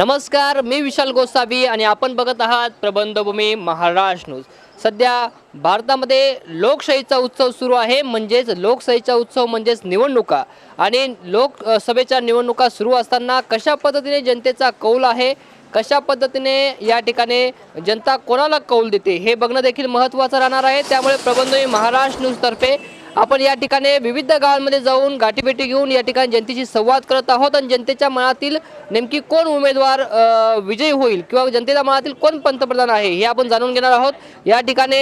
नमस्कार मी विशाल गोसावी आणि आपण बघत आहात प्रबंधभूमी महाराष्ट्र न्यूज. सध्या भारतामध्ये लोकशाहीचा उत्सव सुरू आहे म्हणजेच लोकशाहीचा उत्सव म्हणजेच निवडणुका. आणि लोकसभेच्या निवडणुका सुरू असताना कशा पद्धतीने जनतेचा कौल आहे कशा पद्धतीने या ठिकाणी जनता कोणाला कौल देते हे बघणं देखील महत्त्वाचं राहणार आहे. त्यामुळे प्रबंधभूमी महाराष्ट्र न्यूजतर्फे आपण या ठिकाणी विविध गावांमध्ये जाऊन गाठीभेटी घेऊन या ठिकाणी जनतेशी संवाद करत आहोत आणि जनतेच्या मनातील नेमकी कोण उमेदवार विजयी होईल किंवा जनतेच्या मनातील कोण पंतप्रधान आहे हे आपण जाणून घेणार आहोत. या ठिकाणी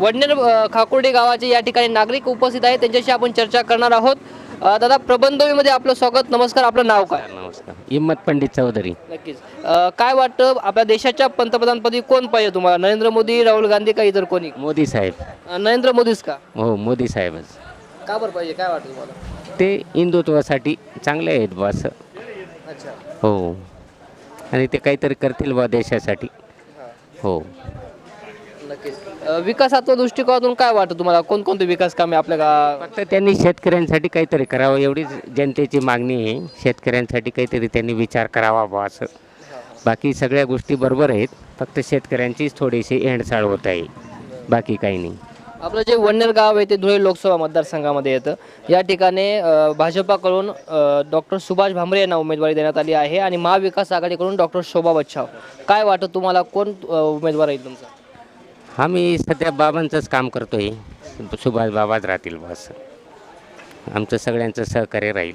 वडनेर खाकुर्डे गावाचे या ठिकाणी नागरिक उपस्थित आहेत. त्यांच्याशी आपण चर्चा करणार आहोत. अ, दादा प्रबंधवीमध्ये आपलं स्वागत नमस्कार आपलं नाव काय? नमस्कार हिम्मत पंडित चौधरी. नक्कीच. अ, काय वाटतं आपल्या देशाच्या पंतप्रधानपदी कोण पाहिजे तुम्हाला? नरेंद्र मोदी राहुल गांधी का इतर कोणी? मोदी साहेब. अ, नरेंद्र मोदीच का? हो मोदी साहेबच. का बरं पाहिजे? काय वाटतं तुम्हाला? ते हिंदुत्वासाठी चांगले आहेत बा असं. अच्छा. हो. आणि ते काहीतरी करतील बा देशासाठी. हो. नक्कीच. विकासात्मक दृष्टिकोनातून काय वाटतं तुम्हाला? कोणकोणते विकास कामे आपल्या गा फक्त त्यांनी शेतकऱ्यांसाठी काहीतरी करावं एवढीच जनतेची मागणी आहे. शेतकऱ्यांसाठी काहीतरी त्यांनी विचार करावा बा असं. बाकी सगळ्या गोष्टी बरोबर आहेत. फक्त शेतकऱ्यांचीच थोडीशी हेंडसाळ होत आहे. बाकी काही नाही. आपलं जे वन्नेर गाव आहे ते धुळे लोकसभा मतदारसंघामध्ये येतं. या ठिकाणी अ, भाजपाकडून डॉक्टर सुभाष भामरे यांना उमेदवारी देण्यात आली आहे आणि महाविकास आघाडीकडून डॉक्टर शोभा बच्छाव. काय वाटतं तुम्हाला? कोण अ, उमेदवार येईल तुमचा? आम्ही सध्या बाबांचंच काम करतोय. सुभाष बाबाच राहतील बस. आमचं सगळ्यांचं सहकार्य राहील.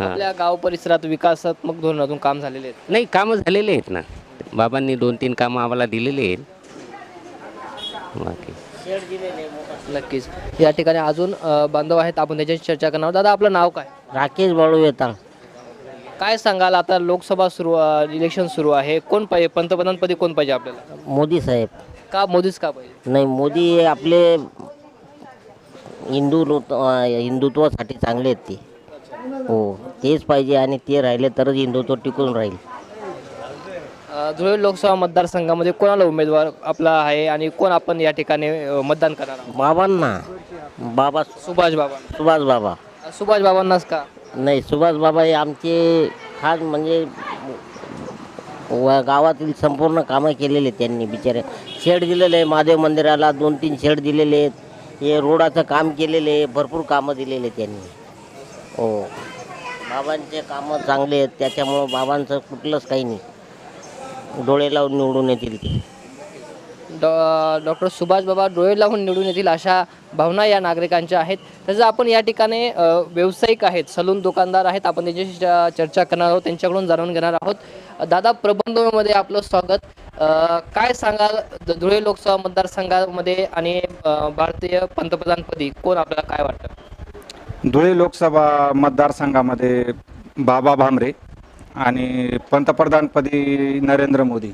हां. आपल्या गाव परिसरात विकासात्मक धोरणातून काम झालेले आहेत. नाही कामं झालेले आहेत ना. बाबांनी दोन तीन कामं आम्हाला दिलेली आहेत. बाकी. नक्कीच. या ठिकाणी अजून अ, बांधव आहेत. आपण त्याच्याशी चर्चा करणार आहोत. दादा आपलं नाव काय? राकेश बाळू येता काय सांगाल? आता लोकसभा सुरू इलेक्शन सुरू आहे. कोण पाहिजे? पंतप्रधानपदी कोण पाहिजे आपल्याला? मोदी साहेब. का मोदीच का पाहिजे? नाही मोदी हे आपले हिंदू लोक- अं, हिंदुत्वासाठी चांगले आहेत ते. हो तेच पाहिजे आणि ते राहिले तरच हिंदुत्व टिकून राहील. अ, धुळे लोकसभा मतदारसंघामध्ये कोणाला उमेदवार आपला आहे आणि कोण आपण या ठिकाणी अ, मतदान करणार आहोत? बाबांना. बाबा सुभाष बाबा. सुभाष बाबा. सुभाष बाबांनाच का? नाही सुभाष बाबा हे आमचे खास म्हणजे व गावातील संपूर्ण कामं केलेले आहेत त्यांनी बिचारे. शेड दिलेले आहे महादेव मंदिराला दोन तीन शेड दिलेले आहेत. हे रोडाचं काम केलेले आहे भरपूर कामं दिलेले त्यांनी. हो. बाबांचे कामं चांगले आहेत त्याच्यामुळं बाबांचं कुठलंच काही नाही. डोळे लावून निवडून येतील ते. डॉ डॉक्टर सुभाष बाबा डोळे लावून निवडून येतील अशा भावना या नागरिकांच्या आहेत. तसं आपण या ठिकाणी व्यावसायिक आहेत सलून दुकानदार आहेत आपण त्यांच्याशी चर्चा करणार आहोत त्यांच्याकडून जाणून घेणार आहोत. दादा प्रबंधमध्ये आपलं स्वागत. काय सांगाल धुळे लोकसभा मतदारसंघामध्ये आणि भारतीय पंतप्रधानपदी? कोण आपल्याला काय वाटतं? धुळे लोकसभा मतदारसंघामध्ये बाबा भामरे आणि पंतप्रधानपदी नरेंद्र मोदी.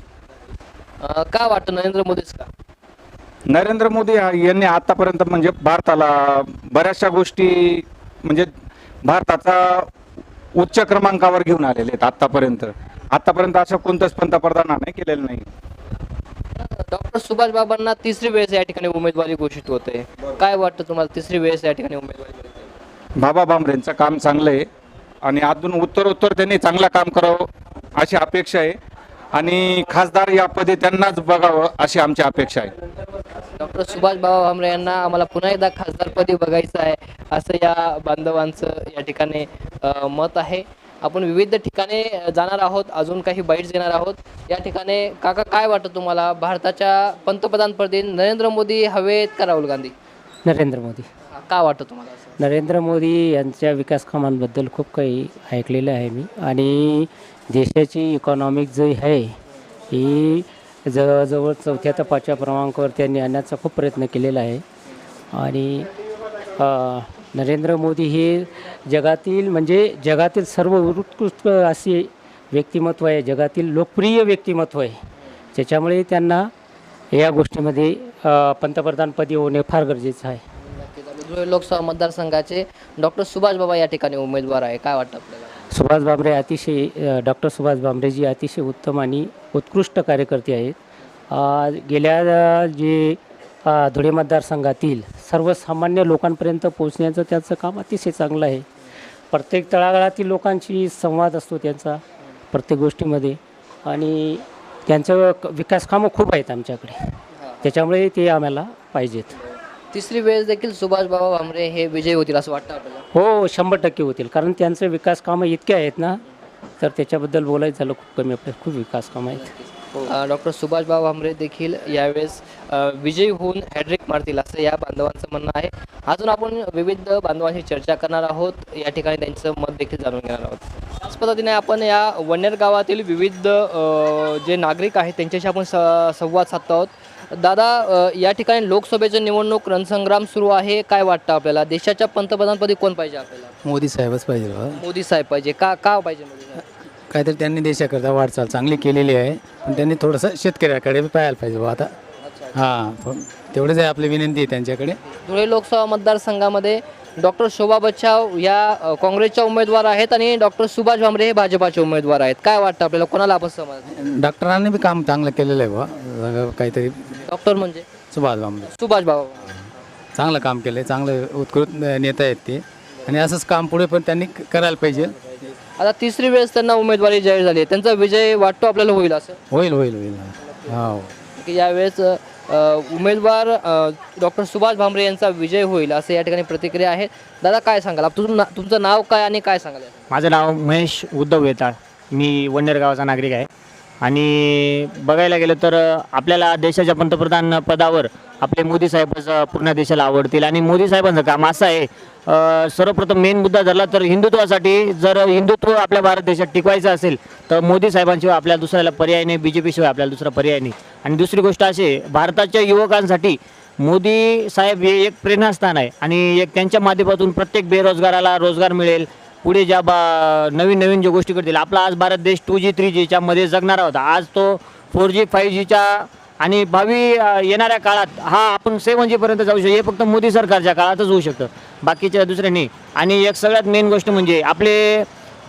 का वाटतं नरेंद्र मोदीच का? नरेंद्र मोदी यांनी आतापर्यंत म्हणजे भारताला बऱ्याचशा गोष्टी म्हणजे भारताचा उच्च क्रमांकावर घेऊन आलेले आहेत आतापर्यंत. आतापर्यंत असं कोणतंच पंतप्रधानाने केलेलं नाही. डॉक्टर सुभाष बाबांना तिसरी वेळेस या ठिकाणी उमेदवारी घोषित होते. काय वाटतं तुम्हाला तिसरी वेळेस या ठिकाणी उमेदवारी? बाबा भामरेंचं काम चांगलं आहे आणि अजून उत्तरोत्तर त्यांनी चांगलं काम करावं अशी अपेक्षा आहे. आणि खासदार या पदी त्यांनाच बघावं अशी आमची अपेक्षा आहे. डॉक्टर सुभाष बाबा भामरे यांना आम्हाला पुन्हा एकदा खासदारपदी बघायचं आहे असं या बांधवांचं या ठिकाणी अ, मत आहे. आपण विविध ठिकाणी जाणार आहोत अजून काही बाईट्स घेणार आहोत. या ठिकाणी काका काय वाटतं तुम्हाला? भारताच्या पंतप्रधानपदी नरेंद्र मोदी हवेत का राहुल गांधी? नरेंद्र मोदी. का वाटतं तुम्हाला असं? नरेंद्र मोदी यांच्या विकास कामांबद्दल खूप काही ऐकलेलं आहे मी. आणि देशाची इकॉनॉमिक जी आहे ही जवळजवळ चौथ्या ते पाचव्या क्रमांकावर त्यांनी आणण्याचा खूप प्रयत्न केलेला आहे. आणि नरेंद्र मोदी हे जगातील म्हणजे जगातील सर्व उत्कृष्ट असे व्यक्तिमत्व आहे जगातील लोकप्रिय व्यक्तिमत्व आहे. त्याच्यामुळे त्यांना या गोष्टीमध्ये पंतप्रधानपदी होणे फार गरजेचं आहे. लोकसभा मतदारसंघाचे डॉक्टर सुभाष बाबा या ठिकाणी उमेदवार आहे. काय वाटतं आपल्याला? सुभाष भामरे अतिशय डॉक्टर सुभाष भामरेजी अतिशय उत्तम आणि उत्कृष्ट कार्यकर्ते आहेत. गेल्या जे धुळे मतदारसंघातील सर्वसामान्य लोकांपर्यंत पोहोचण्याचं त्यांचं काम अतिशय चांगलं आहे. प्रत्येक तळागाळातील लोकांशी संवाद असतो त्यांचा प्रत्येक गोष्टीमध्ये आणि त्यांचं विकासकामं खूप आहेत आमच्याकडे. त्याच्यामुळे ते आम्हाला पाहिजेत. तिसरी वेळेस देखील सुभाष बाबा भामरे हे विजयी होतील असं वाटतं आपल्याला. हो शंभर टक्के होतील. कारण त्यांचं विकास कामं इतके आहेत ना तर त्याच्याबद्दल बोलायचं झालं खूप कमी आपल्या खूप विकास कामं आहेत. डॉक्टर सुभाष बाबा भामरे देखील यावेळेस अ, विजयी होऊन हॅड्रिक मारतील असं या बांधवांचं म्हणणं आहे. अजून आपण विविध बांधवांशी चर्चा करणार आहोत. या ठिकाणी त्यांचं मत देखील जाणून घेणार आहोत. त्याच पद्धतीने आपण या वन्नेर गावातील विविध अ, जे नागरिक आहेत त्यांच्याशी आपण स संवाद साधतो आहोत. दादा या ठिकाणी लोकसभेचं निवडणूक रणसंग्राम सुरू आहे. काय वाटतं आपल्याला? देशाच्या पंतप्रधानपदी कोण पाहिजे आपल्याला? मोदी साहेबच पाहिजे बा मोदी साहेब पाहिजे. का का पाहिजे मोदी साहेब? काहीतरी त्यांनी देशाकरता वाटचाल चांगली केलेली आहे. पण त्यांनी थोडंसं शेतकऱ्याकडे बी पाहायला पाहिजे बा आता. हां पण तेवढंच आहे आपली विनंती आहे त्यांच्याकडे. धुळे लोकसभा मतदारसंघामध्ये डॉक्टर शोभा बच्छाव या अ, काँग्रेसच्या उमेदवार आहेत आणि डॉक्टर सुभाष भामरे हे भाजपाचे उमेदवार आहेत. काय वाटतं आपल्याला? कोणाला आपण समज डॉक्टरांनी बी काम चांगलं केलेलं आहे बा काहीतरी डॉक्टर म्हणजे? सुभाष बांबे. सुभाष बाबा. चांगलं काम केलं आहे चांगलं उत्कृष्ट नेता आहेत ते. आणि असंच काम पुढे पण त्यांनी करायला पाहिजे. आता तिसरी वेळेस त्यांना उमेदवारी जाहीर झाली आहे. त्यांचा विजय वाटतो आपल्याला होईल असं? होईल होईल होईल. हो. की यावेळेस अ, उमेदवार डॉक्टर सुभाष भामरे यांचा विजय होईल असं या ठिकाणी प्रतिक्रिया आहे. दादा काय सांगाल? आप- तुझं ना- तुमचं नाव काय आणि काय सांगाल? माझं नाव महेश उद्धव वेताळ. मी वन्नेर गावाचा नागरिक आहे. आणि बघायला गेलं तर आपल्याला देशाच्या पंतप्रधान पदावर आपले मोदी साहेबच पूर्ण देशाला आवडतील. आणि मोदी साहेबांचं काम असं आहे सर्वप्रथम मेन मुद्दा धरला तर हिंदुत्वासाठी जर हिंदुत्व आपल्या भारत देशात टिकवायचं असेल तर मोदी साहेबांशिवाय आपल्याला दुसऱ्याला पर्याय नाही बी जे पीशिवाय आपल्याला दुसरा पर्याय नाही. आणि दुसरी गोष्ट अशी आहे, भारताच्या युवकांसाठी मोदी साहेब हे एक प्रेरणास्थान आहे. आणि एक त्यांच्या माध्यमातून प्रत्येक बेरोजगाराला रोजगार मिळेल पुढे ज्या बा नवीन नवीन ज्या गोष्टी करतील आपला आज भारत देश टू जी थ्री जीच्या मध्ये जगणारा होता. आज तो फोर जी फाईव्ह जीच्या आणि भावी येणाऱ्या काळात हा आपण सेवन जीपर्यंत जाऊ शकतो. हे फक्त मोदी सरकारच्या काळातच होऊ शकतं. बाकीच्या दुसऱ्या नाही. आणि एक सगळ्यात मेन गोष्ट म्हणजे आपले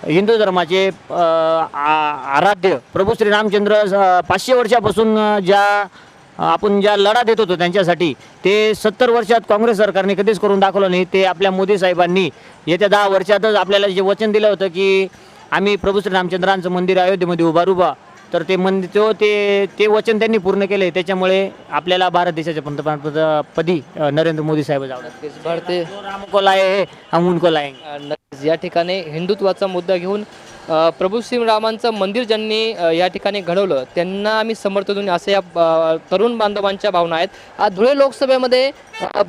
हिंदू धर्माचे आ- आराध्य प्रभू श्री रामचंद्र पाचशे वर्षापासून ज्या आपण ज्या लढा देत होतो त्यांच्यासाठी ते सत्तर वर्षात काँग्रेस सरकारने कधीच करून दाखवलं नाही. ते आपल्या मोदी साहेबांनी येत्या दहा वर्षातच आपल्याला जे वचन दिलं होतं की आम्ही प्रभू श्री रामचंद्रांचं मंदिर अयोध्येमध्ये उभारू बा तर ते मंदिर तो ते ते वचन त्यांनी पूर्ण केले त्याच्यामुळे आपल्याला भारत देशाच्या पंतप्रधान पदी अ, नरेंद्र मोदी साहेब आवडतात. भारतीय जो राम को लाए है, हम उनको नक्कीच या ठिकाणी हिंदुत्वाचा मुद्दा घेऊन प्रभू श्रीरामांचं मंदिर ज्यांनी या ठिकाणी घडवलं त्यांना आम्ही समर्थ देऊन असं या तरुण बांधवांच्या भावना आहेत. आज धुळे लोकसभेमध्ये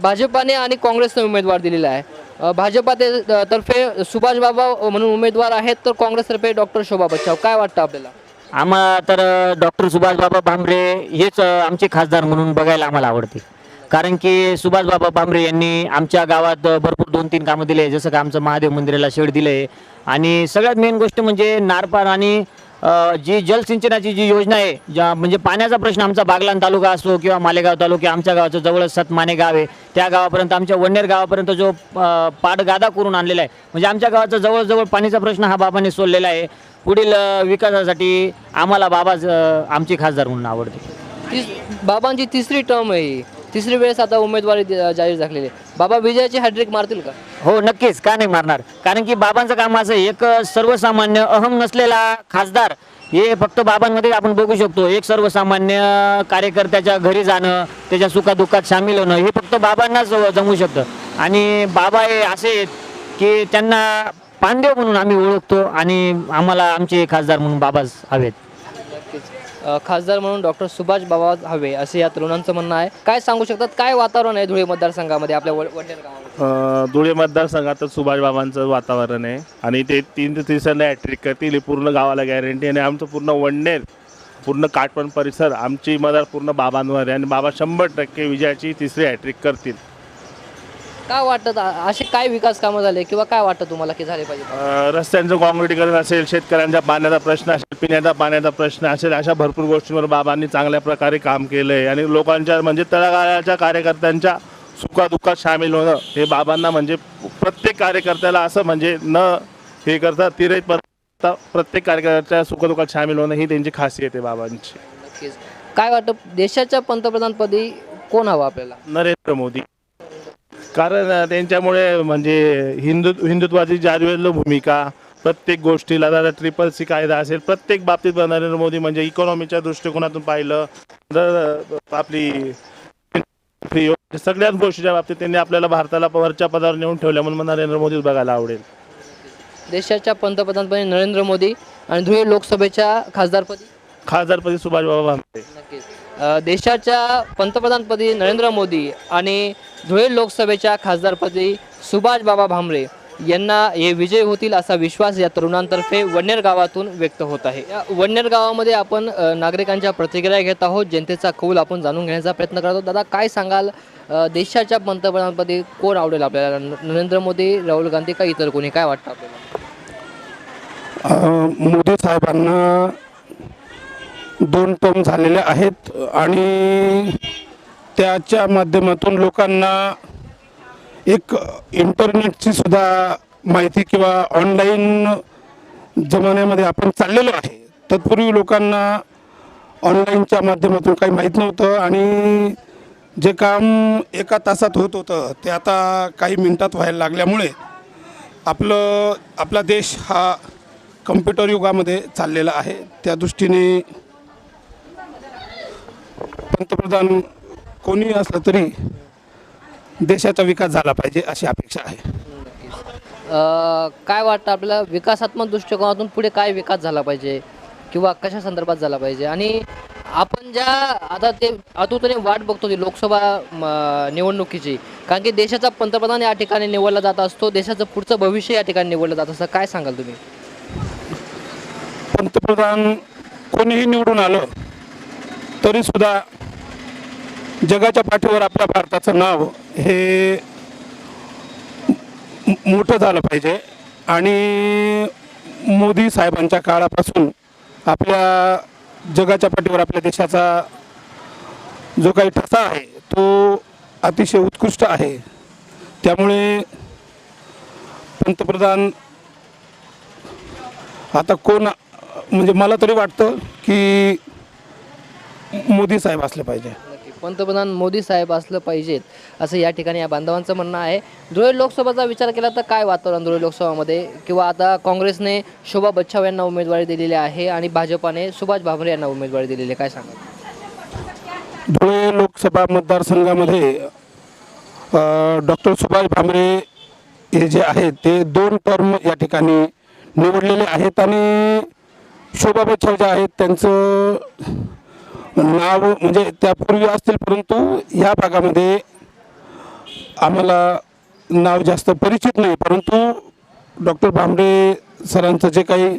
भाजपाने आणि काँग्रेसने उमेदवार दिलेला आहे. भाजपा ते तर्फे सुभाष बाबा म्हणून उमेदवार आहेत तर काँग्रेसतर्फे डॉक्टर शोभा बच्चाव काय वाटतं आपल्याला? आम्हाला तर डॉक्टर सुभाषबाबा भांबरे हेच आमचे खासदार म्हणून बघायला आम्हाला आवडते. कारण की सुभाषबाबा भामरे यांनी आमच्या गावात भरपूर दोन तीन कामं दिले. जसं का आमचं महादेव मंदिराला शेड दिलं. आहे आणि सगळ्यात मेन गोष्ट म्हणजे नारपार आणि जी जलसिंचनाची जी योजना आहे ज्या म्हणजे पाण्याचा प्रश्न आमचा बागलान तालुका असो किंवा मालेगाव तालुका आमच्या गावाचं जवळच सतमाने गाव आहे. त्या गावापर्यंत आमच्या वन्नेर गावापर्यंत जो पाडगादा पाटगादा करून आणलेला आहे. म्हणजे आमच्या गावाचा जवळजवळ पाणीचा प्रश्न हा बाबाने सोडलेला आहे. पुढील विकासासाठी आम्हाला बाबाच आमची खासदार म्हणून आवडते बाबांची तिसरी टर्म आहे तिसरी वेळेस आता उमेदवारी दि- जाहीर झालेली आहे. बाबा विजयाची हॅड्रिक मारतील का? हो नक्कीच. का नाही मारणार? कारण की बाबांचं काम असं आहे, एक सर्वसामान्य अहम नसलेला खासदार हे फक्त बाबांमध्ये आपण बघू शकतो. एक सर्वसामान्य कार्यकर्त्याच्या घरी जाणं त्याच्या सुखादुःखात सामील होणं हे फक्त बाबांनाच जमू शकतं. आणि बाबा हे असे आहेत की त्यांना पांडेव म्हणून आम्ही ओळखतो आणि आम्हाला आमचे खासदार म्हणून बाबाच हवेत. खासदार म्हणून डॉक्टर सुभाष बाबा हवे असे या तरुणांचं म्हणणं आहे. काय सांगू शकतात? काय वातावरण आहे धुळे मतदारसंघामध्ये आपल्या व- वडनेर गावामध्ये? धुळे मतदारसंघात सुभाषबाबांचं वातावरण आहे. आणि ते तीन ते तिसऱ्यांदा हॅट्रिक करतील. ही पूर्ण गावाला गॅरंटी आणि आमचं पूर्ण वडनेर पूर्ण काटपण परिसर आमची मदार पूर्ण बाबांवर आहे. आणि बाबा शंभर टक्के विजयाची तिसरी हॅट्रिक करतील. काय वाटतं आ- असे काय विकास कामं झाले किंवा काय वाटतं तुम्हाला की झाले पाहिजे? अ, रस्त्यांचं काँक्रिटीकरण असेल शेतकऱ्यांच्या पाण्याचा प्रश्न असेल पिण्याचा पाण्याचा प्रश्न असेल अशा भरपूर गोष्टींवर बाबांनी चांगल्या प्रकारे काम केलं आहे आणि लोकांच्या म्हणजे तळागाळाच्या कार्यकर्त्यांच्या सुखादुःखात सामील होणं हे बाबांना म्हणजे प्रत्येक कार्यकर्त्याला असं म्हणजे न हे करता परत प्रत्येक कार्यकर्त्याच्या सुखदुःखात सामील होणं ही त्यांची खासियत आहे बाबांची. नक्कीच. काय वाटतं देशाच्या पंतप्रधानपदी कोण हवं आपल्याला? नरेंद्र मोदी. कारण त्यांच्यामुळे म्हणजे हिंदू हिंदुत्वाची जारवेल भूमिका प्रत्येक गोष्टीला जर ट्रिपल सी कायदा असेल प्रत्येक बाबतीत नरेंद्र मोदी म्हणजे इकॉनॉमीच्या दृष्टिकोनातून पाहिलं तर आपली फ्री सगळ्याच गोष्टीच्या बाबतीत त्यांनी आपल्याला भारताला वरच्या पदावर नेऊन ठेवल्या म्हणून मला नरेंद्र मोदीच बघायला आवडेल. देशाच्या पंतप्रधानपदी नरेंद्र मोदी आणि धुळे लोकसभेच्या खासदारपदी? खासदारपदी सुभाषबाबा भामरे. नक्कीच. देशाच्या पंतप्रधानपदी नरेंद्र मोदी आणि धुळे लोकसभेच्या खासदारपदी सुभाष बाबा भामरे यांना हे विजय होतील असा विश्वास या तरुणांतर्फे वन्नेर गावातून व्यक्त होत आहे. या वन्नेर गावामध्ये आपण नागरिकांच्या प्रतिक्रिया घेत आहोत. जनतेचा कौल आपण जाणून घेण्याचा प्रयत्न करत आहोत. दादा काय सांगाल? देशाच्या पंतप्रधानपदी कोण आवडेल आपल्याला? नरेंद्र मोदी राहुल गांधी का इतर कोणी? काय वाटतं आपल्याला? मोदी साहेबांना दोन टर्म झालेले आहेत आणि त्याच्या माध्यमातून लोकांना एक इंटरनेटची सुद्धा माहिती किंवा ऑनलाईन जमान्यामध्ये आपण चाललेलो आहे. तत्पूर्वी लोकांना ऑनलाईनच्या माध्यमातून काही माहीत नव्हतं आणि जे काम एका तासात होत होतं ते आता काही मिनटात व्हायला लागल्यामुळे आपलं आपला देश हा कम्प्युटर युगामध्ये चाललेला आहे. त्या दृष्टीने पंतप्रधान कोणी असलं तरी देशाचा विकास झाला पाहिजे अशी अपेक्षा आहे. अ, काय वाटतं आपल्याला विकासात्मक दृष्टिकोनातून पुढे काय विकास झाला पाहिजे किंवा कशा संदर्भात झाला पाहिजे? आणि आपण ज्या आता ते आतुरतेने वाट बघतो ती लोकसभा म, निवडणुकीची. कारण की देशाचा पंतप्रधान या ठिकाणी निवडला जात असतो देशाचं पुढचं भविष्य या ठिकाणी निवडलं जात असतं. काय सांगाल तुम्ही? पंतप्रधान कोणीही निवडून आलं तरी सुद्धा जगाच्या पाठीवर आपल्या भारताचं नाव हे मोठं झालं पाहिजे. आणि मोदी साहेबांच्या काळापासून आपल्या जगाच्या पाठीवर आपल्या देशाचा जो काही ठसा आहे तो अतिशय उत्कृष्ट आहे. त्यामुळे पंतप्रधान आता कोण म्हणजे मला तरी वाटतं की मोदी साहेब असले पाहिजे. पंतप्रधान मोदी साहेब असलं पाहिजेत असं या ठिकाणी या बांधवांचं म्हणणं आहे. धुळे लोकसभेचा विचार केला तर काय वातावरण धुळे लोकसभामध्ये? किंवा आता काँग्रेसने शोभा बच्छाव यांना उमेदवारी दिलेली आहे आणि भाजपाने सुभाष भामरे यांना उमेदवारी दिलेली आहे. काय सांगा धुळे लोकसभा मतदारसंघामध्ये डॉक्टर सुभाष भामरे हे जे आहेत ते दोन टर्म या ठिकाणी निवडलेले आहेत आणि शोभा बच्छाव जे आहेत त्यांचं नाव म्हणजे त्यापूर्वी असतील परंतु ह्या भागामध्ये आम्हाला नाव जास्त परिचित नाही. परंतु डॉक्टर भांबडे सरांचं जे काही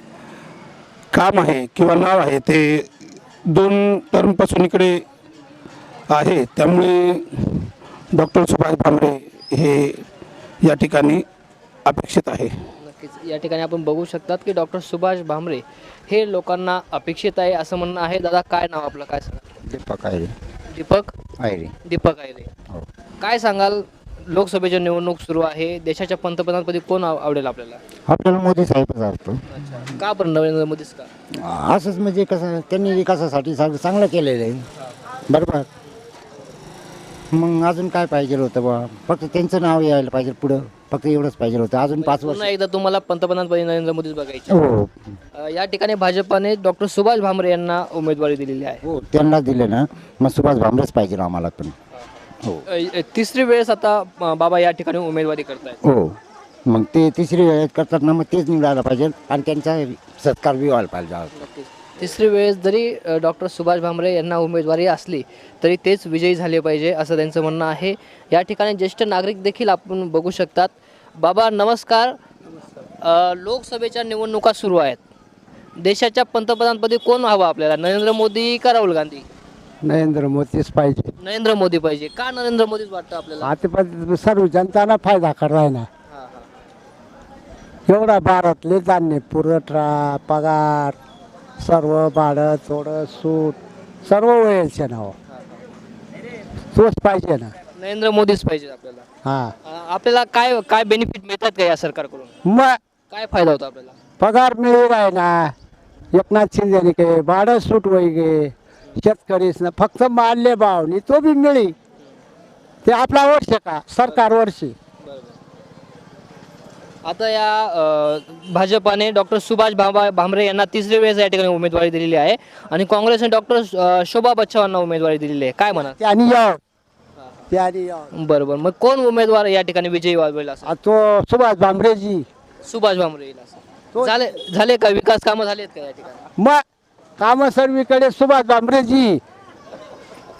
काम आहे किंवा नाव आहे ते दोन टर्मपासून इकडे आहे. त्यामुळे डॉक्टर सुभाष भामरे हे या ठिकाणी अपेक्षित आहे. नक्कीच. या ठिकाणी आपण बघू शकतात की डॉक्टर सुभाष भामरे हे लोकांना अपेक्षित आहे असं म्हणणं आहे. दादा काय नाव आपलं? काय सांगा दीपक आयरे. दीपक? आयरे. दीपक आयरे. हो. काय सांगाल? लोकसभेची निवडणूक सुरू आहे. देशाच्या पंतप्रधानपदी कोण आव- आवडेल आपल्याला? आपल्याला मोदी साहेबच आवडतो. अच्छा. का बरं नरेंद्र मोदीच का? असंच म्हणजे कसं त्यांनी विकासासाठी चांग- चांगलं केलेलं आहे. बरोबर? मग अजून काय पाहिजे होतं बा फक्त त्यांचं नाव यायला पाहिजे पुढं. फक्त एवढंच पाहिजे होतं. अजून पाच वर्ष. पुन्हा एकदा तुम्हाला पंतप्रधानपदी नरेंद्र मोदीच बघायचे. हो. अ, या ठिकाणी भाजपाने डॉक्टर सुभाष भामरे यांना उमेदवारी दिलेली आहे. हो त्यांना दिले ना मग सुभाष भामरेच पाहिजे आम्हाला पण. हो. अ, अ, तिसरी वेळेस आता अ, बाबा या ठिकाणी उमेदवारी करतायत. हो. मग ते तिसरी वेळेत करतात ना मग तेच निवडायला पाहिजे आणि त्यांचा सत्कार बी व्हायला पाहिजे. तिसरी वेळेस जरी डॉक्टर सुभाष भामरे यांना उमेदवारी असली तरी तेच विजयी झाले पाहिजे असं त्यांचं म्हणणं आहे. या ठिकाणी ज्येष्ठ नागरिक देखील आपण बघू शकतात. बाबा नमस्कार. लोकसभेच्या निवडणुका सुरू आहेत. देशाच्या पंतप्रधानपदी कोण हवा आपल्याला? नरेंद्र मोदी का राहुल गांधी? नरेंद्र मोदीच पाहिजे. नरेंद्र मोदी पाहिजे. का नरेंद्र मोदीच वाटतं आपल्याला? आता पण सर्व जनताना फायदा कराय ना. एवढा भारतले धान्य पुरवठा पगार सर्व भाडं थोडं सूट सर्व वयाचे नाव. तोच पाहिजे ना. नरेंद्र मोदीच पाहिजे आपल्याला. हा. अ, आपल्याला काय काय बेनिफिट मिळतात का या सरकारकडून? मग काय फायदा होतो आपल्याला? पगार मिळू आहे ना? एकनाथ शिंदेने के भाडं सूट वय गे शेतकरीच ना फक्त मारले भावनी तो बी मिळी. ते आपला वर्ष का? सरकार वर्षी. आता या अ, भाजपाने डॉक्टर सुभाष भांबा भामरे यांना तिसरी वेळेस या ठिकाणी उमेदवारी दिलेली आहे. आणि काँग्रेसने डॉक्टर शोभा बच्चव यांना उमेदवारी दिलेली आहे. काय म्हणा त्याने यावं त्याने यावं बरोबर मग कोण उमेदवार या ठिकाणी विजयी व्हावेल असं? आ तो सुभाष भामरेजी. सुभाष भामरे येईल असं. झाले झाले का? विकास कामं झालेत का या ठिकाणी? मग कामं सर्वीकडे सुभाष भामरेजी.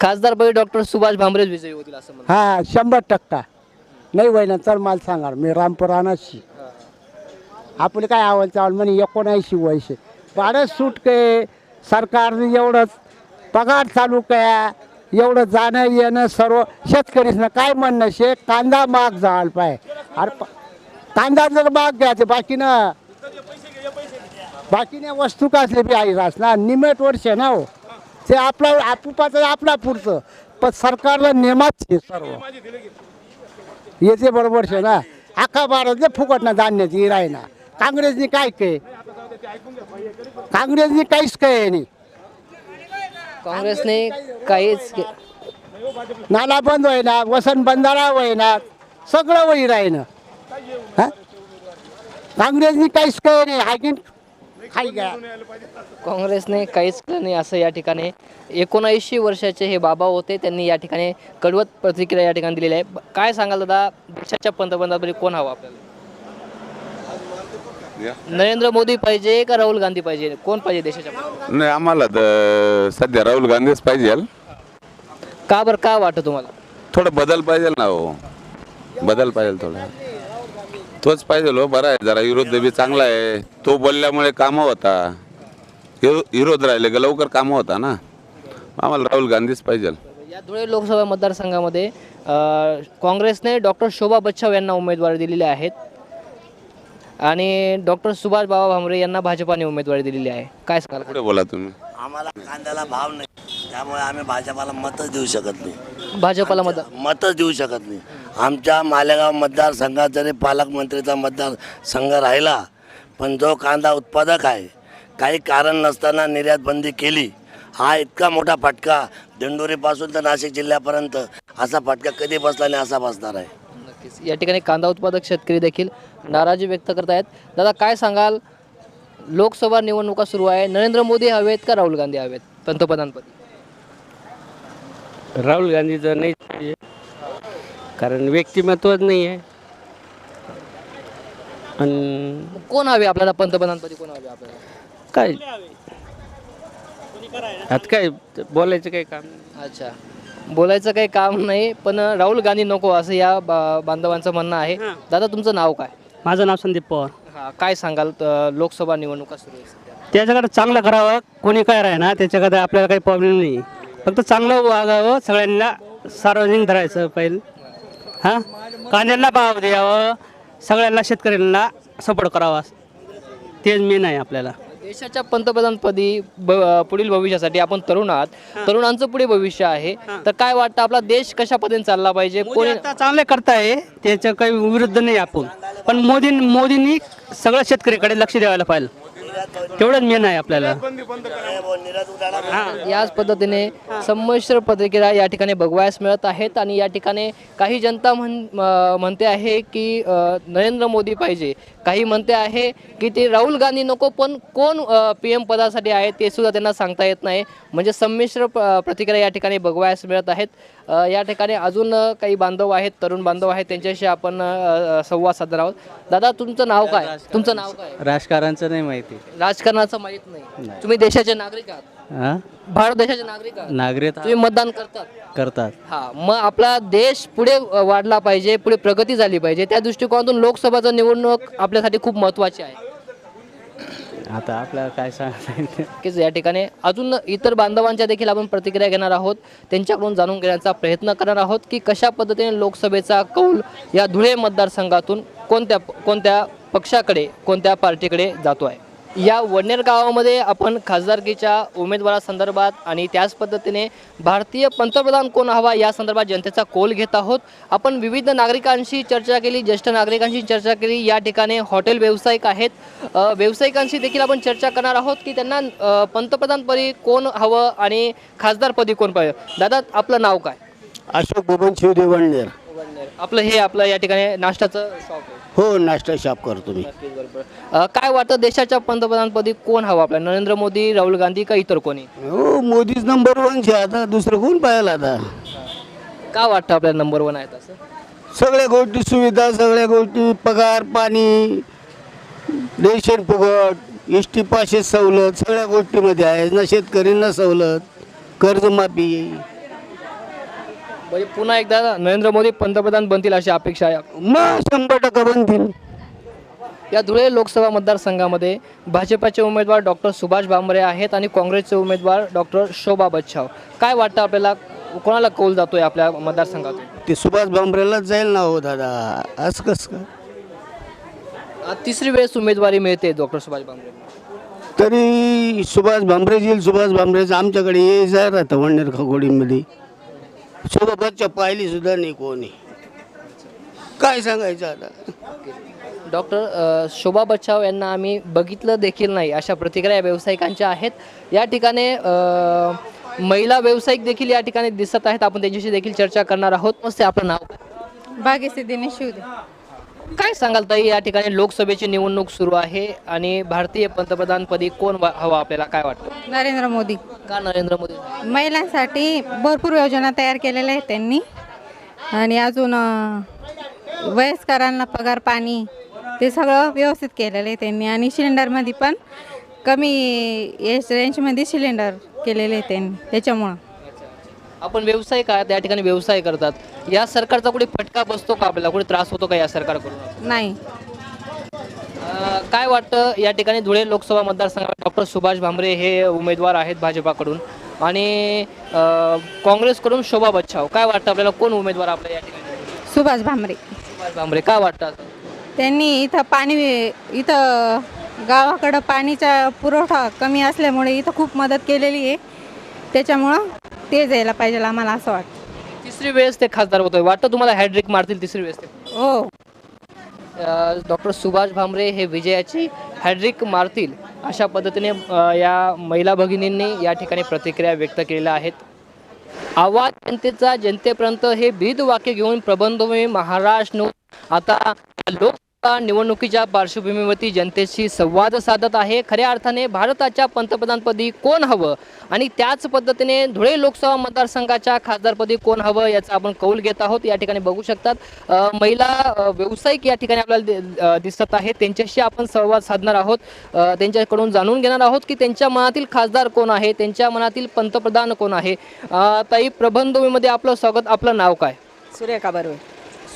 खासदार पदी डॉक्टर सुभाष भामरेच विजयी होतील असं म्हणतात. हा शंभर टक्का. नाही वय तर मला सांगा. मी रामपुराणाशी आपले काय आवल चावल म्हणे एकोणऐंशी वयशे. भाडं सूट काय सरकारने एवढंच पगार चालू काय एवढं जाणं येणं सर्व शेतकरीचं काय म्हणणं शे कांदा महाग जाल पाय अरे कांदा जर माग घ्यायचं बाकीनं बाकीने वस्तू कसले बी आई रास ना निमेट वर्ष ना हो. ते आपला आपुपाचं आपला पुरतं पण सरकारला नेमाच आहे सर्व. येते बरोबर शे ना अख्खा भारत फुकट ना धान्याची राही ना. काँग्रेसनी काय काय काँग्रेसनी काहीच काय नाही काँग्रेसने काहीच के- नाला बंद होईना वसंत बंधारा होईना सगळं वही राहीनं हा? काँग्रेसनी काहीच काय नाही हाय की हाय का? काँग्रेसने काहीच केलं नाही असं या ठिकाणी. एकोणऐंशी वर्षाचे हे बाबा होते त्यांनी या ठिकाणी कडवत प्रतिक्रिया या ठिकाणी दिलेली आहे. ब- काय सांगाल दादा? देशाच्या पंतप्रधानपदी कोण हवं आपल्याला? नरेंद्र मोदी पाहिजे का राहुल गांधी पाहिजे? कोण पाहिजे देशाच्या? नाही आम्हाला तर सध्या राहुल गांधीच पाहिजे का बरं? का वाटतं तुम्हाला? थोडं बदल पाहिजे ना हो. बदल पाहिजे थोडं. तोच पाहिजे हो बरा आहे. जरा विरोध बी चांगला आहे. तो बोलल्यामुळे कामं होता. विरो- विरोध राहिले का लवकर कामं होता ना. आम्हाला राहुल गांधीच पाहिजे या धुळे लोकसभा मतदारसंघामध्ये काँग्रेसने डॉक्टर शोभा बच्छाव यांना उमेदवारी दिलेली आहेत. आणि डॉक्टर सुभाष बाबा भामरे यांना भाजपाने उमेदवारी दिलेली आहे. काय सांगाल? पुढे बोला तुम्ही? आम्हाला कांद्याला भाव नाही. त्यामुळे आम्ही भाजपाला मतच देऊ शकत नाही. भाजपाला मतदान मतच देऊ शकत नाही. आमच्या मालेगाव मतदारसंघात जरी पालकमंत्रीचा मतदारसंघ राहिला पण जो कांदा उत्पादक आहे काही कारण नसताना निर्यात बंदी केली हा इतका मोठा फटका दिंडोरीपासून तर नाशिक जिल्ह्यापर्यंत असा फटका कधी बसला नाही असा बसणार आहे. नक्कीच. या ठिकाणी कांदा उत्पादक शेतकरी देखील नाराजी व्यक्त करत आहेत. दादा काय सांगाल? लोकसभा निवडणुका सुरू आहे. नरेंद्र मोदी हवेत का राहुल गांधी हवेत? पंतप्रधानपदी. राहुल गांधीचं नाही. पाहिजे कारण व्यक्तिमत्वच नाही आहे. आणि कोण हवे आपल्याला? पंतप्रधानपदी कोण हवे आपल्याला? काय? आता काय बोलायचं काही काम? नाही. अच्छा. बोलायचं काही काम नाही पण राहुल गांधी नको असं या बा- बांधवांचं म्हणणं आहे. दादा तुमचं नाव काय? माझं नाव संदीप पवार. हा काय सांगाल त- लोकसभा निवडणुका सुरू सध्या. त्याच्याकडे चांगलं करावं कोणी काय राही ना त्याच्याकडे आपल्याला काही प्रॉब्लेम नाही. फक्त चांगलं वागावं सगळ्यांना सार्वजनिक धरायचं पहिले. हां? कांद्यांना भाव द्यावं सगळ्यांना शेतकऱ्यांना सपोर्ट करावा. तेच मेन आहे आपल्याला. देशाच्या पंतप्रधानपदी ब- पुढील भविष्यासाठी आपण तरुण आहात. तरुणांचं पुढे भविष्य आहे. तर काय वाटतं? आपला देश कशा पद्धतीने चालला पाहिजे? मोदी कोणी आता चांगले करताय. त्याच्या काही विरुद्ध नाही आपण. पण मोदी मोदींनी सगळं शेतकऱ्याकडे लक्ष द्यायला पाहिजे तेवढंच मेन आहे आपल्याला. याच पद्धतीने संमिश्र प्रतिक्रिया या ठिकाणी बघवायस मिळत आहेत आणि या ठिकाणी काही जनता म्हण म्हणते आहे की नरेंद्र मोदी पाहिजे. काही म्हणते आहे की ते राहुल गांधी नको पण कोण पी एम पदासाठी आहे ते सुद्धा त्यांना सांगता येत नाही. म्हणजे संमिश्र प्रतिक्रिया या ठिकाणी बघवायस मिळत आहेत. या ठिकाणी अजून काही बांधव आहेत तरुण बांधव आहेत त्यांच्याशी आपण संवाद साधणार आहोत. दादा तुमचं नाव काय? तुमचं नाव काय? राजकारणचं नाही माहिती. राजकारणाचं माहीत नाही. तुम्ही देशाचे नागरिक आहात. हां? भारत देशाचे नागरिक आहात. नागरिक तुम्ही मतदान करतात. करतात. हा मग आपला देश पुढे वाढला पाहिजे पुढे प्रगती झाली पाहिजे त्या दृष्टिकोनातून लोकसभाचं निवडणूक आपल्यासाठी खूप महत्त्वाची आहे. आता आपल्याला काय सांगता नक्कीच या ठिकाणी अजून इतर बांधवांच्या देखील आपण प्रतिक्रिया घेणार आहोत. त्यांच्याकडून जाणून घेण्याचा प्रयत्न करणार आहोत की कशा पद्धतीने लोकसभेचा कौल या धुळे मतदारसंघातून कोणत्या कोणत्या पक्षाकडे कोणत्या पार्टीकडे जातो आहे या वडनेर गावामध्ये आपण खासदारकीच्या उमेदवारासंदर्भात आणि त्याच पद्धतीने भारतीय पंतप्रधान कोण हवा या संदर्भात जनतेचा कोल घेत आहोत. आपण विविध नागरिकांशी चर्चा केली ज्येष्ठ नागरिकांशी चर्चा केली. या ठिकाणी हॉटेल व्यावसायिक आहेत. व्यावसायिकांशी देखील आपण चर्चा करणार आहोत की त्यांना पंतप्रधानपदी कोण हवं आणि खासदारपदी कोण पाहिजे? दादा आपलं नाव काय? अशोक बबन शिवदेव वणनेर आपलं हे आपलं या ठिकाणी नाश्त्याचं शॉप आहे. हो नाश्ता शॉप करतो मी. अ, काय वाटतं देशाच्या पंतप्रधानपदी कोण हवं आपल्या नरेंद्र मोदी राहुल गांधी का इतर कोणी? हो मोदीच नंबर वन आहे आता दुसरं कोण पाहिलं आता? का वाटतं आपल्याला नंबर वन आहेत असं? सगळ्या गोष्टी सुविधा सगळ्या गोष्टी पगार पाणी रेशन फुकट एस टी पाचशे सवलत सगळ्या गोष्टीमध्ये आहे ना शेतकऱ्यांना सवलत कर्जमाफी. म्हणजे पुन्हा एकदा नरेंद्र मोदी पंतप्रधान बनतील अशी अपेक्षा आहे मग शंभर टक्का बनतील. या धुळे लोकसभा मतदारसंघामध्ये भाजपाचे उमेदवार डॉक्टर सुभाष भामरे आहेत आणि काँग्रेसचे उमेदवार डॉक्टर शोभा बच्छाव. काय वाटतं आपल्याला? कोणाला कौल जातोय आपल्या मतदारसंघातून? ते सुभाष भामरेलाच जाईल ना हो दादा. असं कसं काय तिसरी वेळेस उमेदवारी मिळते डॉक्टर सुभाष भामरे. तरी सुभाष भामरे येईल सुभाष भामरेचं आमच्याकडे ये जा राहतं वडनेर खगोडीमध्ये शोभा बच्चा पाहिली सुद्धा नाही कोणी. काय सांगायचं आता? डॉक्टर अ, शोभा बच्छाव यांना आम्ही बघितलं देखील नाही. अशा प्रतिक्रिया व्यावसायिकांच्या आहेत. या ठिकाणी अ, महिला व्यावसायिक देखील या ठिकाणी दिसत आहेत. आपण त्यांच्याशी देखील चर्चा करणार आहोत. मस्त आपलं नाव? काय? भाग्यश्री दिनेश शिवदे. काय सांगाल ताई? या ठिकाणी लोकसभेची निवडणूक सुरू आहे आणि भारतीय पंतप्रधानपदी कोण वा- हवा आपल्याला? काय वाटतं? नरेंद्र मोदी. का नरेंद्र मोदी? महिलांसाठी भरपूर योजना तयार केलेल्या आहेत त्यांनी. आणि अजून अं, वयस्करांना पगार पाणी ते सगळं व्यवस्थित केलेलं आहे त्यांनी. आणि सिलेंडरमध्ये पण कमी एज रेंजमध्ये सिलेंडर केलेले आहे त्यांनी. त्याच्यामुळं आपण व्यावसायिक आहात या ठिकाणी व्यवसाय करतात? या सरकारचा कुठे फटका बसतो का आपल्याला? कुठे त्रास होतो का या सरकारकडून? नाही. अ, काय वाटतं या ठिकाणी धुळे लोकसभा मतदारसंघात डॉक्टर सुभाष भामरे हे उमेदवार आहेत भाजपाकडून? आणि अ, काँग्रेसकडून शोभा बच्छाव काय वाटतं आपल्याला? कोण उमेदवार आपल्या या ठिकाणी? सुभाष भामरे. सुभाष भामरे का वाटतं असं? त्यांनी इथं पाणी इथं गावाकडं पाणीचा पुरवठा कमी असल्यामुळे इथं खूप मदत केलेली आहे. त्याच्यामुळं ते जायला पाहिजे आम्हाला असं वाटतं. तिसरी वेळेस ते खासदार होतोय. वाटतं तुम्हाला हॅड्रिक मारतील तिसरी वेळेस ते? हो. डॉक्टर सुभाष भामरे हे विजयाची हॅड्रिक मारतील अशा पद्धतीने अ, या महिला भगिनींनी या ठिकाणी प्रतिक्रिया व्यक्त केलेल्या आहेत. आवाज जनतेचा जनतेपर्यंत हे ब्रीद वाक्य घेऊन प्रबंधभूमी महाराष्ट्र आता लोकसभा निवडणुकीच्या पार्श्वभूमीवरती जनतेशी संवाद साधत आहे. खऱ्या अर्थाने भारताच्या पंतप्रधानपदी कोण हवं आणि त्याच पद्धतीने धुळे लोकसभा मतदारसंघाच्या खासदारपदी कोण हवं याचा आपण कौल घेत आहोत. या ठिकाणी बघू शकतात महिला व्यावसायिक या ठिकाणी आपल्याला दिसत आहे. त्यांच्याशी आपण संवाद साधणार आहोत. त्यांच्याकडून जाणून घेणार आहोत की त्यांच्या मनातील खासदार कोण आहे त्यांच्या मनातील पंतप्रधान कोण आहे. ताई प्रबंधभूमीमध्ये आपलं स्वागत. आपलं नाव काय? सुरेखा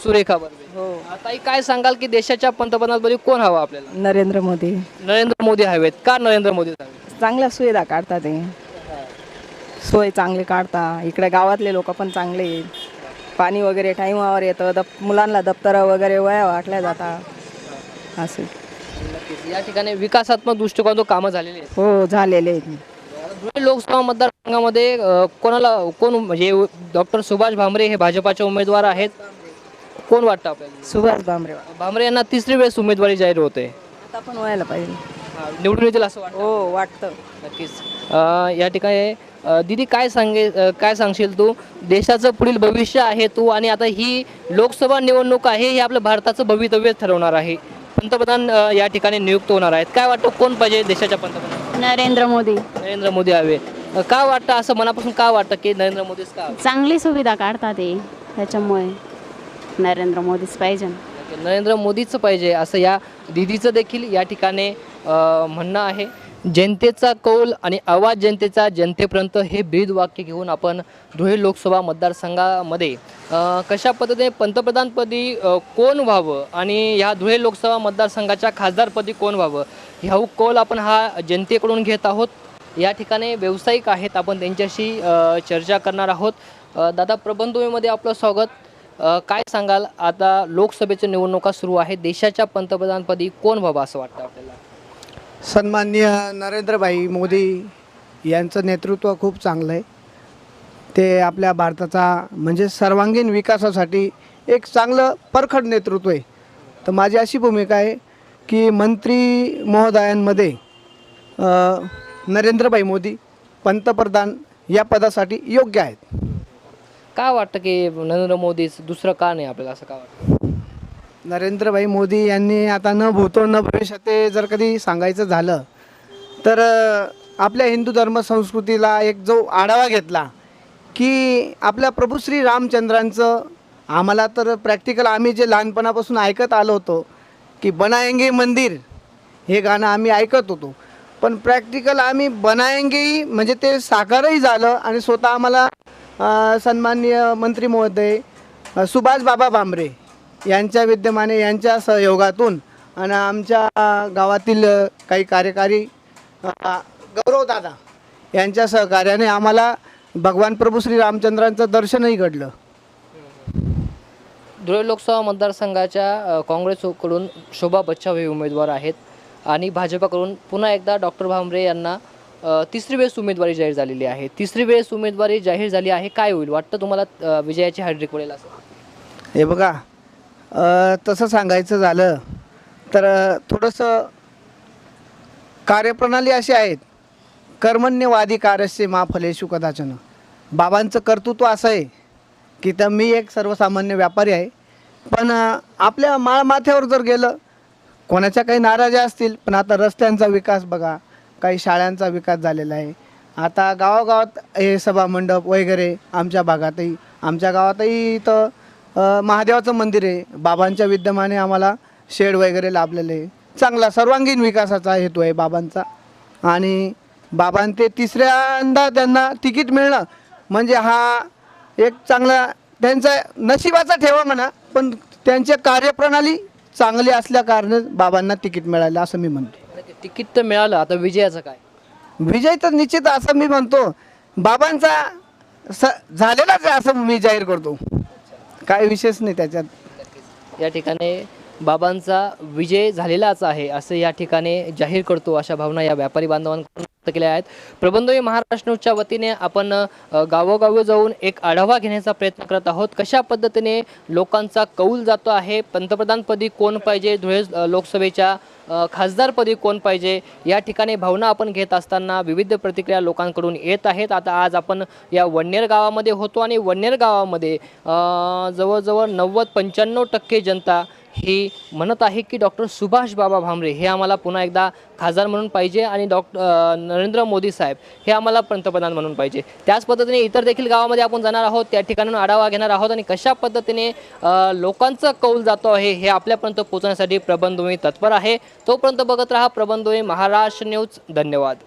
सुरेखा बर्वे हो. ताई काय सांगाल की देशाच्या पंतप्रधानपदी कोण हवं आपल्याला? नरेंद्र मोदी. नरेंद्र मोदी हवेत का नरेंद्र मोदी हवेत? चांगल्या सुविधा काढतात ते सोय चांगली काढता. इकडे गावातले लोक पण चांगले आहेत. पाणी वगैरे टाईमावर येतं. दप मुलांना दप्तरं वगैरे वया वाटल्या जातात असे. या ठिकाणी विकासात्मक दृष्टिकोन कामं झालेली आहेत. हो झालेले आहेत. धुळे लोकसभा मतदारसंघामध्ये अ, कोणाला कोण म्हणजे डॉक्टर सुभाष भामरे हे भाजपाचे उमेदवार आहेत. कोण वाटतं आपल्याला? सुभाष भामरे भामरे यांना तिसरी वेळेस उमेदवारी जाहीर होते. आता पण व्हायला पाहिजे. निवडून येतील असं वाटतं? हो वाटतं. नक्कीच. अ, या ठिकाणी अ, दीदी काय सांगे अ, काय सांगशील तू? देशाचं पुढील भविष्य आहे तू आणि आता ही लोकसभा निवडणूक आहे हे आपलं भारताचं भवितव्य ठरवणार आहे. पंतप्रधान अ, या ठिकाणी नियुक्त होणार आहेत. काय वाटतं कोण पाहिजे देशाच्या पंतप्रधान? नरेंद्र मोदी. नरेंद्र मोदी हवे. अ, का वाटतं असं मनापासून का वाटतं की नरेंद्र मोदीच का हवे? चांगली सुविधा काढतात ते त्याच्यामुळे नरेंद्र मोदीच पाहिजे नरेंद्र मोदीच पाहिजे असं या दिदीचं देखील या ठिकाणी म्हणणं आहे. जनतेचा कौल आणि आवाज जनतेचा जनतेपर्यंत हे ब्रीद वाक्य घेऊन आपण धुळे लोकसभा मतदारसंघामध्ये कशा पद्धतीने पंतप्रधानपदी कोण व्हावं आणि ह्या धुळे लोकसभा मतदारसंघाच्या खासदारपदी कोण व्हावं ह्या कौल आपण हा जनतेकडून घेत आहोत. या ठिकाणी व्यावसायिक आहेत आपण त्यांच्याशी चर्चा करणार आहोत. दादा प्रबंधभूमीमध्ये आपलं स्वागत. काय सांगाल? आता लोकसभेच्या निवडणुका सुरू आहेत. देशाच्या पंतप्रधानपदी कोण व्हावं असं वाटतं आपल्याला? सन्माननीय नरेंद्रभाई मोदी यांचं नेतृत्व खूप चांगलं आहे. ते आपल्या भारताचा म्हणजे सर्वांगीण विकासासाठी एक चांगलं परखड नेतृत्व आहे. तर माझी अशी भूमिका आहे की मंत्री महोदयांमध्ये नरेंद्रभाई मोदी पंतप्रधान या पदासाठी योग्य आहेत. काय वाटतं की नरेंद्र मोदी दुसरं का नाही आपल्याला असं का वाटतं? नरेंद्रभाई मोदी यांनी आता न भूतो न भविष्यात ते जर कधी सांगायचं झालं तर आपल्या हिंदू धर्म संस्कृतीला एक जो आढावा घेतला की आपल्या प्रभू श्री रामचंद्रांचं आम्हाला तर प्रॅक्टिकल आम्ही जे लहानपणापासून ऐकत आलो होतो की बनाएंगे मंदिर हे गाणं आम्ही ऐकत होतो. पण प्रॅक्टिकल आम्ही बनायंगेही म्हणजे ते साकारही झालं आणि स्वतः आम्हाला सन्माननीय मंत्री महोदय सुभाष बाबा भांबरे यांच्या विद्यमाने यांच्या सहयोगातून आणि आमच्या गावातील काही कार्यकारी गौरवदादा यांच्या सहकार्याने आम्हाला भगवान प्रभू श्री रामचंद्रांचं दर्शनही घडलं. धुळे लोकसभा मतदारसंघाच्या काँग्रेसकडून शोभा बच्चाव हे उमेदवार आहेत. आणि भाजपाकडून पुन्हा एकदा डॉक्टर भामरे यांना तिसरी वेळेस उमेदवारी जाहीर झालेली आहे. तिसरी वेळेस उमेदवारी जाहीर झाली आहे काय होईल? वाटतं तुम्हाला विजयाची हार्दिक पडेल असं? हे बघा तसं सांगायचं झालं तर थोडंसं कार्यप्रणाली अशी आहेत. कर्मण्यवादी कार्यस्य मा फलेशु कदाचन. बाबांचं कर्तृत्व असं आहे की तर मी एक सर्वसामान्य व्यापारी आहे. पण आपल्या माळमाथ्यावर जर गेलं कोणाच्या काही नाराज्या असतील पण आता रस्त्यांचा विकास बघा काही शाळांचा विकास झालेला आहे. आता गावागावात हे सभा मंडप वगैरे आमच्या भागातही आमच्या गावातही इथं महादेवाचं मंदिर आहे. बाबांच्या विद्यमाने आम्हाला शेड वगैरे लाभलेले आहे. चांगला सर्वांगीण विकासाचा हेतू आहे बाबांचा. आणि बाबां ते तिसऱ्यांदा त्यांना तिकीट मिळणं म्हणजे हा एक चांगला त्यांचा नशिबाचा ठेवा म्हणा पण त्यांच्या कार्यप्रणाली चांगली असल्या कारणे बाबांना तिकीट मिळालं असं मी म्हणतो. तिकीट तर मिळालं आता विजयाचं काय? विजय तर निश्चित असं मी म्हणतो. बाबांचा स झालेलाच आहे असं मी जाहीर करतो. काय विशेष नाही त्याच्यात. या ठिकाणी बाबांचा विजय झालेलाच आहे असं या ठिकाणी जाहीर करतो अशा भावना या व्यापारी बांधवांकडून व्यक्त केल्या आहेत. प्रबंधवी महाराष्ट्रच्या वतीने आपण गावोगावी जाऊन एक आढावा घेण्याचा प्रयत्न करत आहोत. कशा पद्धतीने लोकांचा कौल जातो आहे? पंतप्रधानपदी कोण पाहिजे? धुळे लोकसभेच्या खासदारपदी कोण पाहिजे? या ठिकाणी भावना आपण घेत असताना विविध प्रतिक्रिया लोकांकडून येत आहेत. आता आज आपण या वन्नेर गावामध्ये होतो आणि वन्नेर गावामध्ये जवळजवळ नव्वद पंच्याण्णव टक्के जनता ही म्हणत आहे की डॉक्टर सुभाष बाबा भामरे हे आम्हाला पुन्हा एकदा खासदार म्हणून पाहिजे आणि डॉक्टर नरेंद्र मोदी साहेब हे आम्हाला पंतप्रधान म्हणून पाहिजे. त्याच पद्धतीने इतर देखील गावामध्ये आपण जाणार आहोत त्या ठिकाणून आढावा घेणार आहोत आणि कशा पद्धतीने लोकांचा कौल जातो आहे हे आपल्यापर्यंत पोहोचण्यासाठी प्रबंधभूमी तत्पर आहे. तोपर्यंत बघत राहा प्रबंधभूमी महाराष्ट्र न्यूज. धन्यवाद.